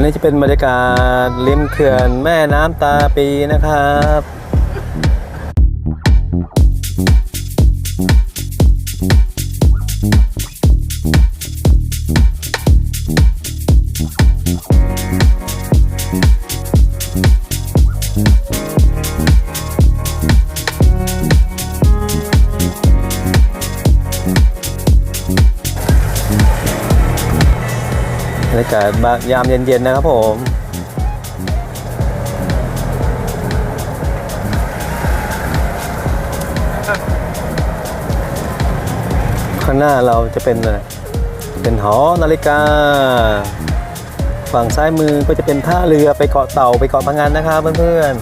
นนี้จะเป็นบรรยากาศริมเขื่อนแม่น้ำตาปีนะครับ กาศยามเย็นๆนะครับผมข้างหน้าเราจะเป็นอะไรเป็นหอนาฬิกา ฝั่งซ้ายมือก็จะเป็นท่าเรือไปเกาะเต่าไปเกาะพังงานนะครับเพื่อน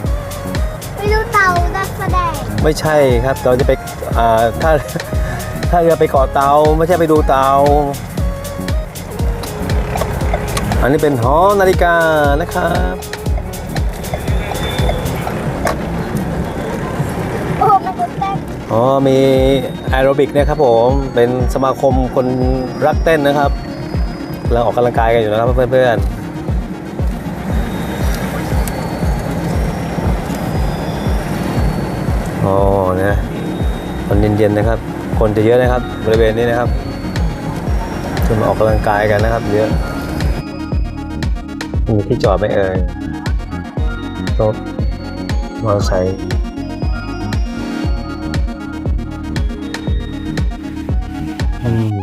ไปดูเต่านักแสดงๆไม่ใช่ครับเราจะไปอ่าท่าท่าเรือไปเกาะเต่าไม่ใช่ไปดูเต่า อันนี้เป็นหอนาฬิกานะครับโอ้มันจะเต้นอ๋อมีแอโรบิกนะครับผมเป็นสมาคมคนรักเต้นนะครับกำลังออกกำลังกายกันอยู่นะครับเพื่อนๆอ๋อนะตอนเย็นๆนะครับ คนจะเยอะนะครับ บริเวณนี้นะครับจะมาออกกำลังกายกันนะครับ เยอะ มีที่จอดไหมเอ่ยรถมอเตอร์ไซค์อืม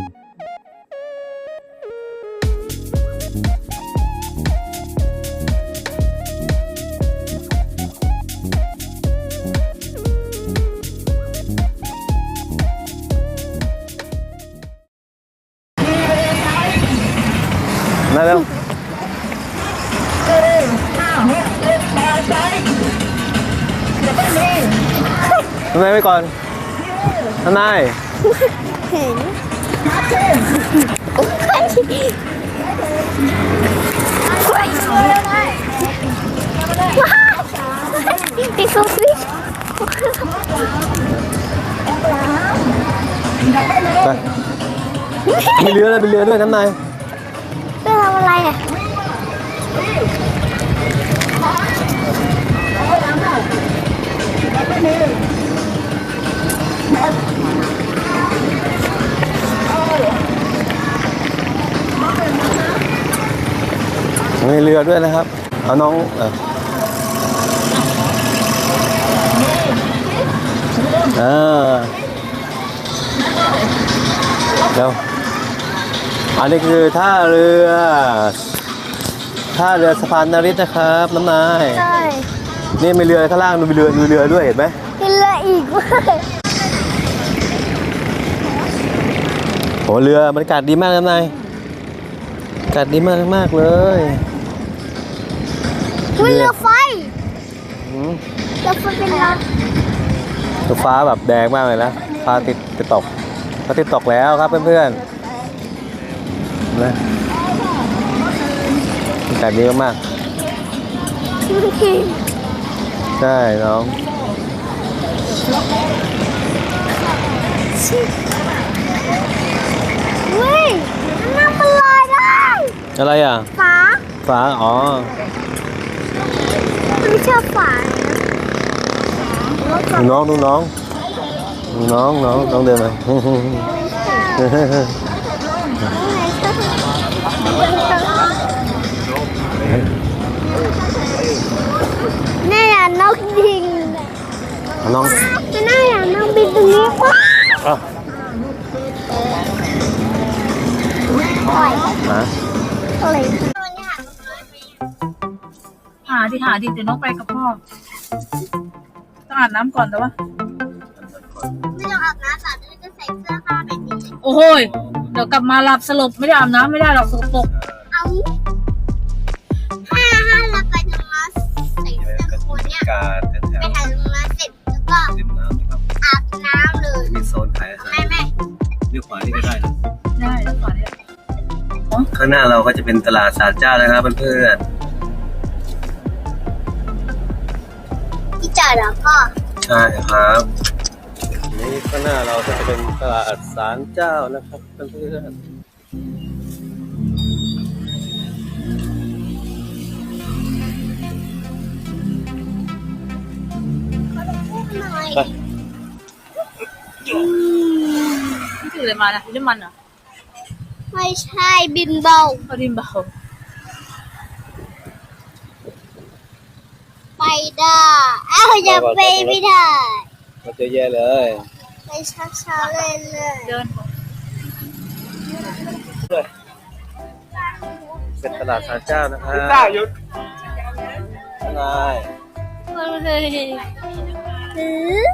ทำไมไปก่อนทนายเห็นโอ้ยเฮ้ยว้าวติดโซฟิชไปมีเรือเลยมีเรือด้วยน้ำนายไปทำอะไรอะ มีเรือด้วยนะครับ เอาน้องเอออ่าเดี๋ยวอันนี้คือท่าเรือท่าเรือสะพานนาริตนะครับน้ำนายใช่นี่มีเรือข้างล่างดูมีเรือมีเรือด้วยเห็นไหมกินเรืออีกเว้ยโอ้เรือบรรยากาศดีมากน้ำนายอากาศดีมากมากๆเลย มันเรือไฟอืมเรือไฟเป็นรถดูฟ้าแบบแดงมากเลยนะฟ้าติดติดตกฟ้าติดตกแล้วครับเพื่อนๆนะอากาศดีมากๆใช่น้องเฮ้ยมันนั่งมันลอยได้อะไรอะฝาฟ้าอ๋อ มันไม่ใช่ฝาเลยนะดูน้องดูน้องดูน้องน้องน้องเดินมาแม่อยากนกยิงเอาน้องแม่อยากนกบินตรงนี้ว้าอะปล่อยฮะอะไร หาดิหาดิเดี๋ยวน้องไปกับพ่อต้องอาบน้ำก่อนแต่ว่า ไม่ต้องอาบน้ำสาจะจะใส่เสื้อผ้าแบบนี้ โอ้โหยเดี๋ยวกลับมาหลับสลบไม่ได้อาบน้ำไม่ได้หรอกสกปรกเอาถ้าถ้าเราไปตรงนั้นใส่เสื้อโคนเนี่ยการแถไปวถ่ายตรงนั้นเสร็จแล้วก็ริมน้ำนะครับ อาบน้ำเลยมีโซนขายอาหารแม่แม่เลี้ยวขวานี่ก็ได้นะได้แล้วก่อนเนี่ยข้างหน้าเราก็จะเป็นตลาดสารเจ้านะครับเพื่อนที่ เหรอพ่อใช่ครับนี่ข้างหน้าเราจะเป็นตลาดสารเจ้านะครับเพื่อนหน่อยนี่คืออะไรมานะดินน้ำมันเหรอไม่ใช่บินเบาบินเบา ไปได้อ้าวอย่าไปไม่ได้เราเจอแย่เลย ไปช้าๆเลยเลยเดินเป็นตลาดสารเจ้านะครับจ้าหยุดไงเลยหือ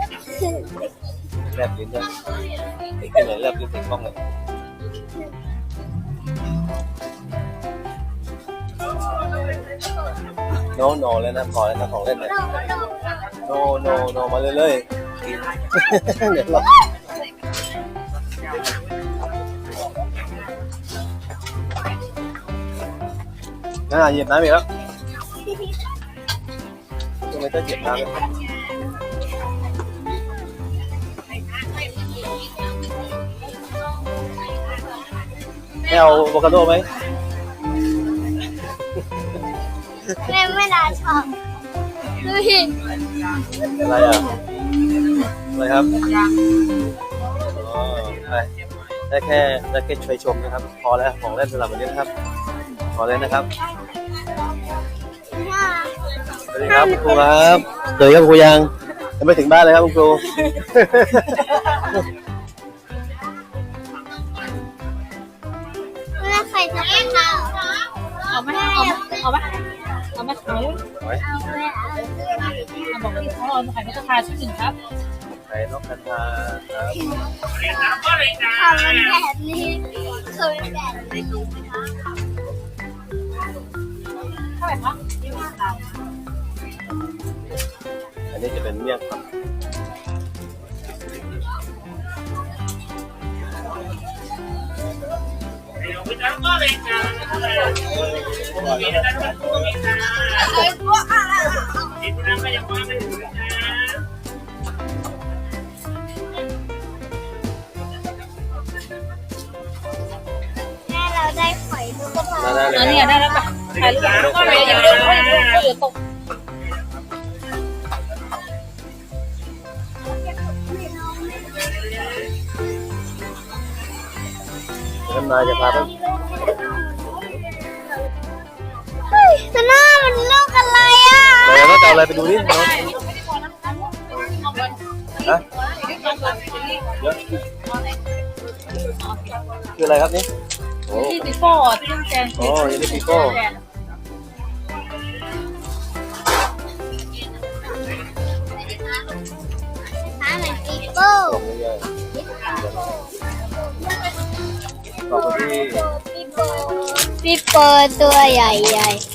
แลบลิ้นด้วยติดที่ไหนแลบลิ้นติดกล้องเลย โนโนเลยนะพอแล้วนะของเล่นเลยโนโนโนมาเรื่อยๆเดี๋ยวเราน่าหยิบน้ำอีกแล้วทำไมต้องหยิบน้ำอีกไม่เอาอะโวคาโดไหม แม่ไม่น่าชอบดูหิอะไรอะอะไรครับอ๋อไปได้แค่ได้แค่ช่วยชมนะครับ พอแล้วของเล่นสำหรับวันนี้นะครับ พอแล้วนะครับสวัสดีครับคุณครูครับเจอครับคุณครูยังยังไม่ถึงบ้านเลยครับคุณครูแม่ใครจะไปทำเอาไหมเอาไหมเอาไหมเอาไหม เอาไว้เอาแม่เอาเอาบอกพี่เขาเอาไข่นกกระทาชิ้นหนึ่งครับใส่นกกระทาครับทำแบบนี้เคยแบบนี้เท่าไหร่คะอันนี้จะเป็นเมี่ยงครับ เราได้หอยลูกกระเพรามาได้เลอันยนี้ได้แล้วปะถ่ายรูปแล้วก็ไปอย่าไปดูเขาอย่าไปดูเขาเดี๋ยวตกน้ำนายจะพาไป อาอะไรไปดูนี่เนาะฮะเยอะคืออะไรครับนี่โอ้ที่ติโป้ที่ต้องแจงโอ้ยนี่ปีโป้หาเหมือนปีโป้ส่งเยอะๆขอบคุณที่ปีโป้ตัวใหญ่ใ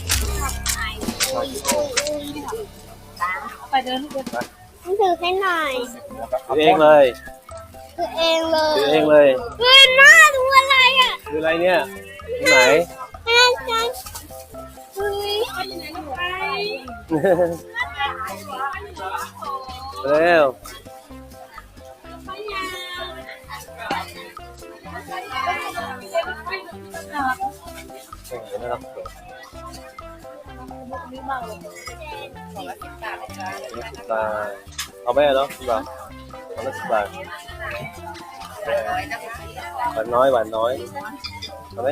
เดินลูกเดินต้องถือให้หน่อยซื้อเองเลยคือเองเลยซื้อเองเลยเฮ้ยหน้าดูอะไรอะคืออะไรเนี่ยที่ไหนแม่จันเฮ้ยเร็วเห็นไห มครับสิบบาทเอาไหมเนาะสิบบาทเอาละสิบบาทหวานน้อยหวานน้อยเอาไหม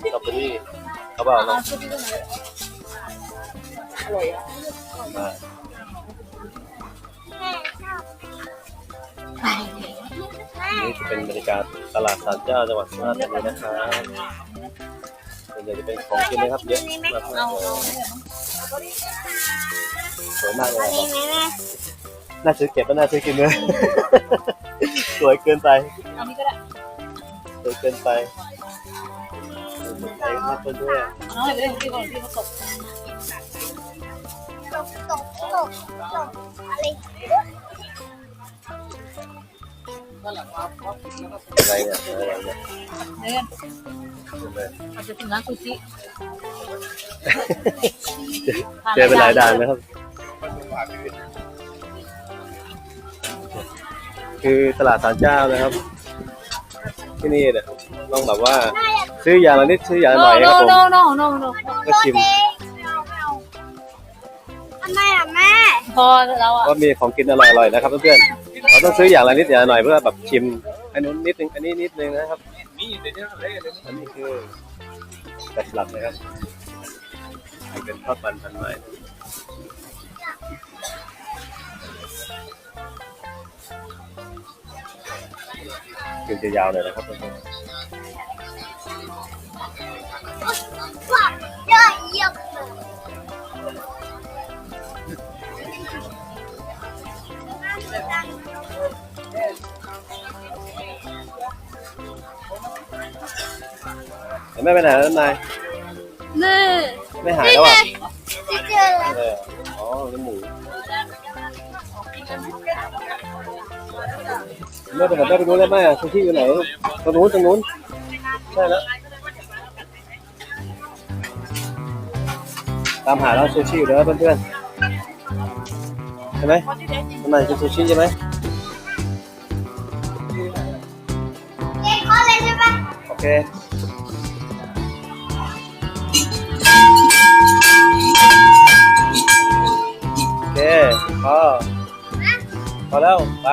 สตรอเบอรี่เขาบอกเนาะมานี่จะเป็นบรรยากาศตลาดสารเจ้าจังหวัดสุราษฎร์ธานีนะครับ ส่วนใหญ่จะเป็นของกินนะครับเยอะมากเอาสวยมากเลยนี่ไหมแม่น่าซื้อเก็บและน่าซื้อกินเลย สวยเกินไปเอานี้ก็ได้สวยเกินไปใส่มากเพื่อนด้วยเอาให้ไปเล่นที่ก่อนที่เขาตกตกตกตกตกอะไร อะไรเนี่ยอะไรเนี่ยเดินอาจจะถึงร้านซูชิเจอเป็นหลายด่านนะครับ คือตลาดสารเจ้านะครับ ที่นี่เนี่ยต้องแบบว่า ซื้ออย่างละนิดซื้ออย่างละหน่อยครับผมโนโนโนโนก็ชิมทำไมอะแม่พอแล้วอะก็มีของกินอร่อยๆนะครับเพื่อนๆ เราต้องซื้ออย่างละนิดอย่างละหน่อยเพื่อแบบชิมอันนู้นนิดนึงอันนี้นิดนึงนะครับอันนี้คือแบบหลักนะครับเป็นทอดมันพันไม้กินจะยาวเลยนะครับ ๆเห็นไหม่ไปไหนแล้วนายนี่ไม่หายแล้วอะที่เจอแล้วเอออ๋อเนื้อหมูแม่ไปไหนแม่ไปนู้นแล้วแม่ซูชิอยู่ไหนตรงนู้นตรงนู้นใช่แล้วตามหาร้านซูชิอยู่แล้วเพื่อนๆใช่ไหมทำไมเป็นซูชิใช่ไหมเจ๊ขอเลยใช่ปะโอเค พอพอแล้ว ไป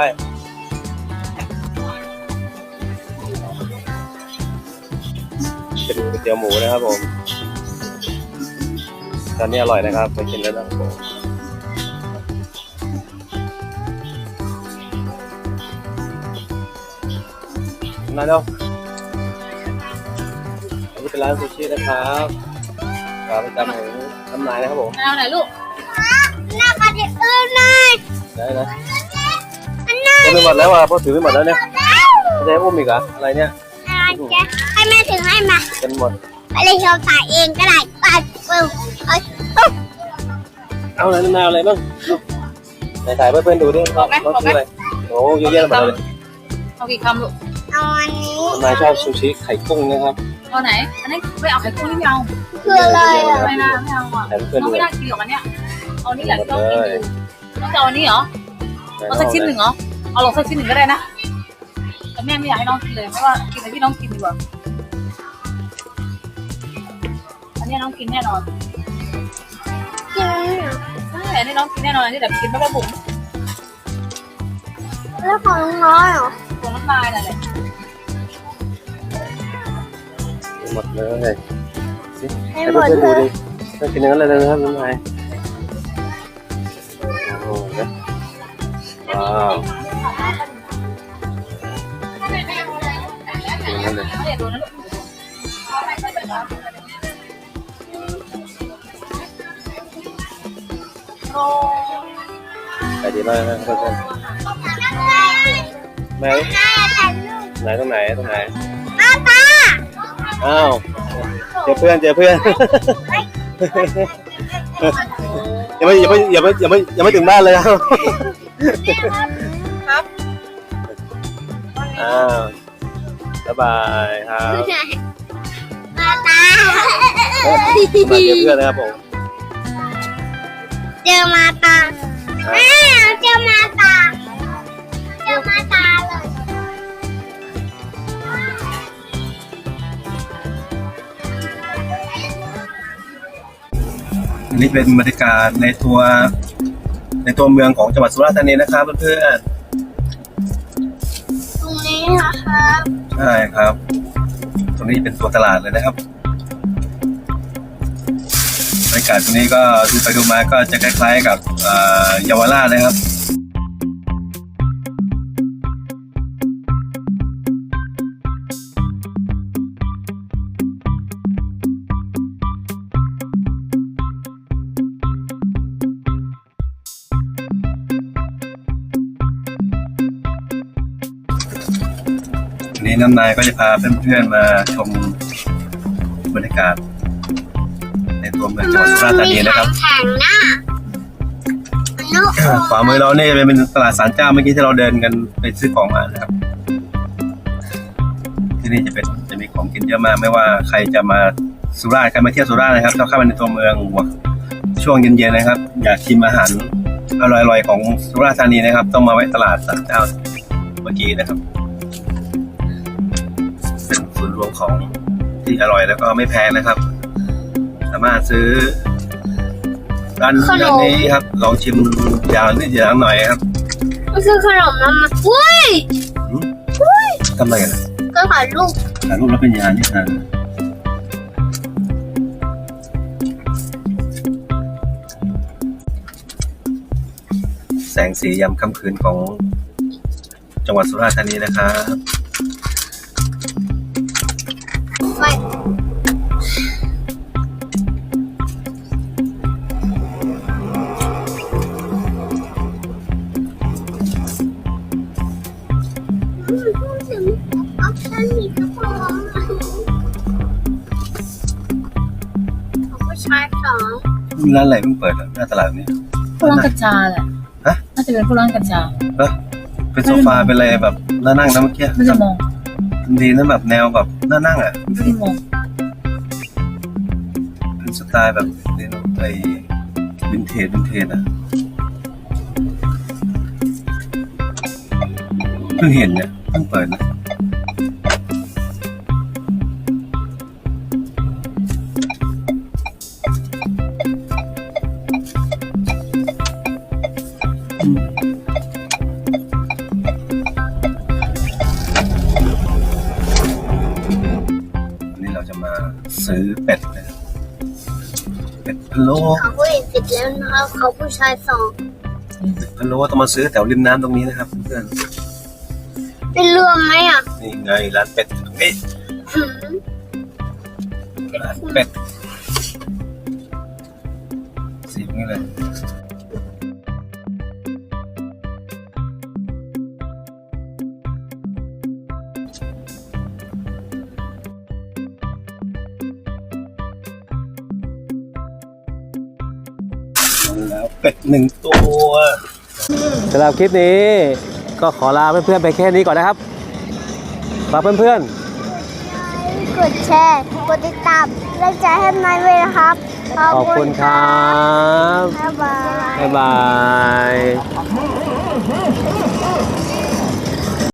เป็นก๋วยเตี๋ยวหมูนะครับผมตอนนี้อร่อยนะครับไปกินแล้วนะครับผมมาเร็วอันนี้เป็นร้านซูชินะครับร้านประจำของน้ำนายนะครับผม เอาไหนลูก หน่อยได้นะอันหน่อยจะไปหมดแล้วอะพอถือไปหมดแล้วเนี่ยไม่ได้อุ้มอีกเหรออะไรเนี่ยอะไรเจ๊ให้แม่ถึงให้มาเป็นหมดไปเลยชมถ่ายเองก็ได้ไปปึ้งเอ้ยเอาอะไรน้ำนายเอาอะไรบ้างไหนถ่ายเพื่อนๆดูดิว่าเขาซื้ออะไรโอ้เยอะแยะหมดเลยเอากี่คำลูกเอาอันนี้น้ำนายชอบซูชิไข่กุ้งนะครับเอาไหน อันนี้ไม่เอาไข่กุ้งนี่ไม่เอาคืออะไรอะไม่น่าไม่เอาอะถ่ายเพื่อนๆน้องดูไม่น่ากินหรอกอันเนี้ยเอานี่แหละที่ต้องกินอยู่ต้อง จะเอาอันนี้เหรอเอาสักชิ้นหนึ่งเหรอเอาลงสักชิ้นหนึ่งก็ได้นะแต่แม่ไม่อยากให้น้องกินเลยเพราะว่ากินแต่ที่น้องกินดีกว่าอันนี้น้องกินแน่นอนกินอันนี้เหรอใช่อันนี้น้องกินแน่นอนอันนี้แบบกินไม่ได้บุ๋มแล้วของน้อยเหรอตัวน้ำลายนั่นแหละหมดเลยสิให้ให้หมดเพื่อนๆเลดูยดิน่ากินอย่างนั้นเลยนะครับน้ำนายาวอย่างนั้นเลยเดี๋ยวดูนะลูกโอ้ไปดีมากนะเพื่อนๆแม่น่าถ่ายรูปไหนตรงไหนตรงไหนอ้าวตาอ้าวเจอเพื่อนเจอเพื่อนยังไม่ยังไม่ยังไม่ยังไม่ยังไม่ถึงบ้านเลยครับ ครับอ้าวบ๊ายบายครับมาตามาเจอเพื่อนนะครับผม เจอมาตาครับอ้าวเจอมาตา เจอมาตาเลยอันนี้เป็นบรรยากาศในตัว ในตัวเมืองของจังหวัดสุราษฎร์ธานีนะครับเพื่อนตรงนี้นะครับๆใช่ครับ ตรงนี้เป็นตัวตลาดเลยนะครับบรรยากาศตรงนี้ก็ดูไปดูมาก็จะคล้ายๆกับเอ่อเยาวราชนะครับ นี้น้ำนายก็จะพาเพื่อนๆมาชมบรรยากาศ ในตัวเมืองจังหวัดสุราษฎร์ธานีนะครับแข็งหน้านนุกขวามือเราเนี่ยเป็นตลาดสารเจ้าเมื่อกี้ที่เราเดินกันไปซื้อของมานะครับ ที่นี่จะเป็นจะมีของกินเยอะมากไม่ว่าใครจะมาสุราษฎร์ใครมาเที่ยวสุราษฎร์นะครับต้องเข้ามาในตัวเมืองช่วงเย็นๆนะครับ อยากชิมอาหารอร่อยๆของสุราษฎร์ธานีนะครับ ต้องมาแวะตลาดสารเจ้าเมื่อกี้นะครับ ของที่อร่อยแล้วก็ไม่แพงนะครับ สามารถซื้อร้านร้านนี้ครับ ลองชิมอย่างนิดอย่างหน่อยครับมันคือขนมน้ำมันเว้ยทำไมอะก็ถ่ายรูปถ่ายรูปแล้วเป็นยานี่นะแสงสียามค่ำคืนของจังหวัดสุราษฎร์ธานีนะครับ ไปเอาแค่นี้ก็พอของผู้ชายสองร้านอะไรเพิ่งเปิดอะหน้าตลาดนี้พวกร้านกัญชาแหละฮะน่าจะเป็นพวกร้านกัญชาเหรอเป็นโซฟาเป็นอะไรแบบน่านั่งนะเมื่อกี้ไม่ได้มอง ดีนะแบบแนวแบบน่านั่งอะไม่ได้มองเป็นสไตล์แบบนี่นะไอ้วินเทจวินเทจอะเพิ่งเห็นเนี่ยเพิ่งเปิดนะ เป็ดพะโล้เขาผู้หญิงสิบแล้วนะครับเขาผู้ชายสองพะโล้ต้องมาซื้อแถวริมน้ำตรงนี้นะครับเพื่อนเป็นรวมไหมอะนี่ไงร้านเป็ดอยู่ตรงนี้หืมร้านเป็ด แล้วเป็ดหนึ่งตัวสำหรับคลิปนี้ก็ขอลาเพื่อนๆไปแค่นี้ก่อนนะครับฝากเพื่อนกดแชร์ กดติดตามและใจให้นายด้วยนะครับ ๆ ขอบคุณครับ บ๊ายบาย บ๊ายบาย